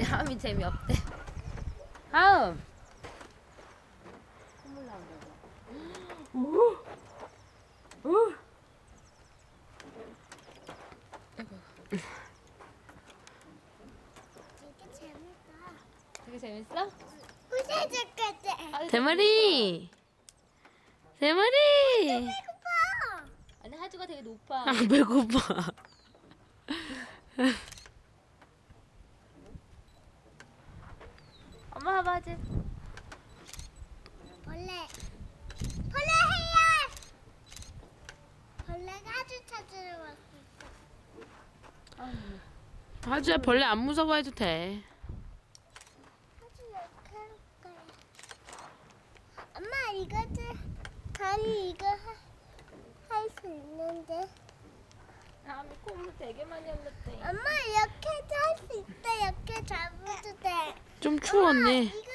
재미없대. 하음이 재미없대. 하음. 콧물 나온다. 되게 재밌다. 되게 재밌어? 같아. 아, 대머리! 대머리! 배고파. 아니 하주가 되게 높아. 아, 배고파. 엄마 봐봐 하주. 벌레. 벌레 해야. 벌레가 아주 찾으러 왔어. 하주야, 벌레 안 무서워해도 돼. 아주 이렇게 할 거야. 엄마 이거지. 다리 이거 할 수 있는데. 하음이 콧물 되게 많이 있다. 이렇게 잡아도 돼. 좀 추웠네. 이거